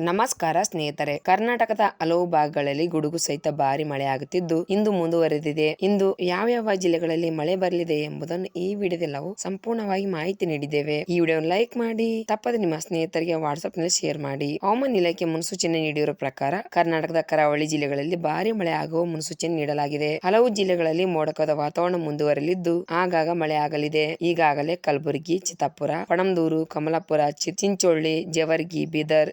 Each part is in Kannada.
ನಮಸ್ಕಾರ ಸ್ನೇಹಿತರೆ. ಕರ್ನಾಟಕದ ಹಲವು ಭಾಗಗಳಲ್ಲಿ ಗುಡುಗು ಸಹಿತ ಭಾರಿ ಮಳೆ ಆಗುತ್ತಿದ್ದು ಇಂದು ಮುಂದುವರೆದಿದೆ. ಇಂದು ಯಾವ ಯಾವ ಜಿಲ್ಲೆಗಳಲ್ಲಿ ಮಳೆ ಬರಲಿದೆ ಎಂಬುದನ್ನು ಈ ವಿಡಿಯೋದಲ್ಲಿ ನಾವು ಸಂಪೂರ್ಣವಾಗಿ ಮಾಹಿತಿ ನೀಡಿದ್ದೇವೆ. ಈ ವಿಡಿಯೋ ಲೈಕ್ ಮಾಡಿ, ತಪ್ಪದೆ ನಿಮ್ಮ ಸ್ನೇಹಿತರಿಗೆ ವಾಟ್ಸ್ಆಪ್ನಲ್ಲಿ ಶೇರ್ ಮಾಡಿ. ಹವಾಮಾನ ಇಲಾಖೆ ಮುನ್ಸೂಚನೆ ನೀಡಿರುವ ಪ್ರಕಾರ, ಕರ್ನಾಟಕದ ಕರಾವಳಿ ಜಿಲ್ಲೆಗಳಲ್ಲಿ ಭಾರಿ ಮಳೆ ಆಗುವ ಮುನ್ಸೂಚನೆ ನೀಡಲಾಗಿದೆ. ಹಲವು ಜಿಲ್ಲೆಗಳಲ್ಲಿ ಮೋಡಕದ ವಾತಾವರಣ ಮುಂದುವರಲಿದ್ದು ಆಗಾಗ ಮಳೆ ಆಗಲಿದೆ. ಈಗಾಗಲೇ ಕಲಬುರಗಿ, ಚಿತ್ತಾಪುರ, ಪಣಂದೂರು, ಕಮಲಾಪುರ, ಚಿ- ಚಿಂಚೋಳಿ ಬೀದರ್ ಬೀದರ್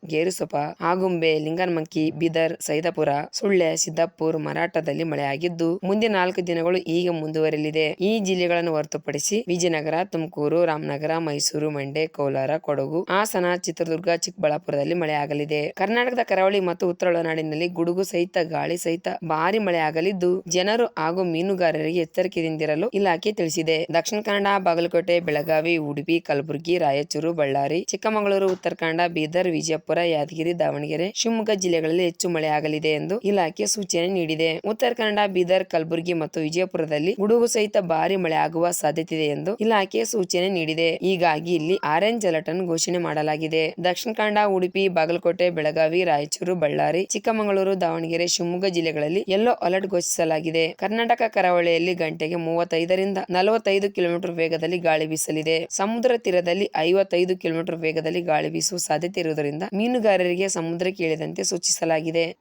ಆಗುಂಬೆ, ಲಿಂಗನಮಕ್ಕಿ, ಬೀದರ್, ಸೈದಾಪುರ, ಸುಳ್ಯ, ಸಿದ್ದಾಪುರ್ ಮರಾಠದಲ್ಲಿ ಮಳೆಯಾಗಿದ್ದು, ಮುಂದಿನ ನಾಲ್ಕು ದಿನಗಳು ಈಗ ಮುಂದುವರೆಯಲಿದೆ. ಈ ಜಿಲ್ಲೆಗಳನ್ನು ಹೊರತುಪಡಿಸಿ ವಿಜಯನಗರ, ತುಮಕೂರು, ರಾಮನಗರ, ಮೈಸೂರು, ಮಂಡ್ಯ, ಕೋಲಾರ, ಕೊಡಗು, ಹಾಸನ, ಚಿತ್ರದುರ್ಗ, ಚಿಕ್ಕಬಳ್ಳಾಪುರದಲ್ಲಿ ಮಳೆಯಾಗಲಿದೆ. ಕರ್ನಾಟಕದ ಕರಾವಳಿ ಮತ್ತು ಉತ್ತರ ಒಳನಾಡಿನಲ್ಲಿ ಗುಡುಗು ಸಹಿತ, ಗಾಳಿ ಸಹಿತ ಭಾರಿ ಮಳೆಯಾಗಲಿದ್ದು, ಜನರು ಹಾಗೂ ಮೀನುಗಾರರಿಗೆ ಎಚ್ಚರಿಕೆಯಿಂದಿರಲು ಇಲಾಖೆ ತಿಳಿಸಿದೆ. ದಕ್ಷಿಣ ಕನ್ನಡ, ಬಾಗಲಕೋಟೆ, ಬೆಳಗಾವಿ, ಉಡುಪಿ, ಕಲಬುರಗಿ, ರಾಯಚೂರು, ಬಳ್ಳಾರಿ, ಚಿಕ್ಕಮಗಳೂರು ಉತ್ತರ ಕನ್ನಡ ಬೀದರ್, ವಿಜಯಪುರ, ಯಾದಗಿರಿ ದಾವಣಗೆರೆ ಶಿವಮೊಗ್ಗ ಜಿಲ್ಲೆಗಳಲ್ಲಿ ಹೆಚ್ಚು ಮಳೆ ಆಗಲಿದೆ ಎಂದು ಇಲಾಖೆ ಸೂಚನೆ ನೀಡಿದೆ. ಉತ್ತರ ಕನ್ನಡ, ಬೀದರ್, ಕಲಬುರಗಿ ಮತ್ತು ವಿಜಯಪುರದಲ್ಲಿ ಗುಡುಗು ಸಹಿತ ಭಾರಿ ಮಳೆ ಆಗುವ ಸಾಧ್ಯತೆ ಇದೆ ಎಂದು ಇಲಾಖೆ ಸೂಚನೆ ನೀಡಿದೆ. ಹೀಗಾಗಿ ಇಲ್ಲಿ ಆರೆಂಜ್ ಅಲರ್ಟ್ ಅನ್ನು ಘೋಷಣೆ ಮಾಡಲಾಗಿದೆ. ದಕ್ಷಿಣ ಕನ್ನಡ, ಉಡುಪಿ, ಬಾಗಲಕೋಟೆ, ಬೆಳಗಾವಿ, ರಾಯಚೂರು, ಬಳ್ಳಾರಿ, ಚಿಕ್ಕಮಗಳೂರು, ದಾವಣಗೆರೆ, ಶಿವಮೊಗ್ಗ ಜಿಲ್ಲೆಗಳಲ್ಲಿ ಯೆಲ್ಲೋ ಅಲರ್ಟ್ ಘೋಷಿಸಲಾಗಿದೆ. ಕರ್ನಾಟಕ, ಕರಾವಳಿಯಲ್ಲಿ ಗಂಟೆಗೆ ಮೂವತ್ತೈದರಿಂದ ನಲವತ್ತೈದು ಕಿಲೋಮೀಟರ್ ವೇಗದಲ್ಲಿ ಗಾಳಿ ಬೀಸಲಿದೆ. ಸಮುದ್ರ ತೀರದಲ್ಲಿ ಐವತ್ತೈದು ಕಿಲೋಮೀಟರ್ ವೇಗದಲ್ಲಿ ಗಾಳಿ ಬೀಸುವ ಸಾಧ್ಯತೆ ಇರುವುದರಿಂದ ಮೀನುಗಾರರಿಗೆ ಸಮುದ್ರಕ್ಕೆ ಇಳಿದಂತೆ ಸೂಚಿಸಲಾಗಿದೆ.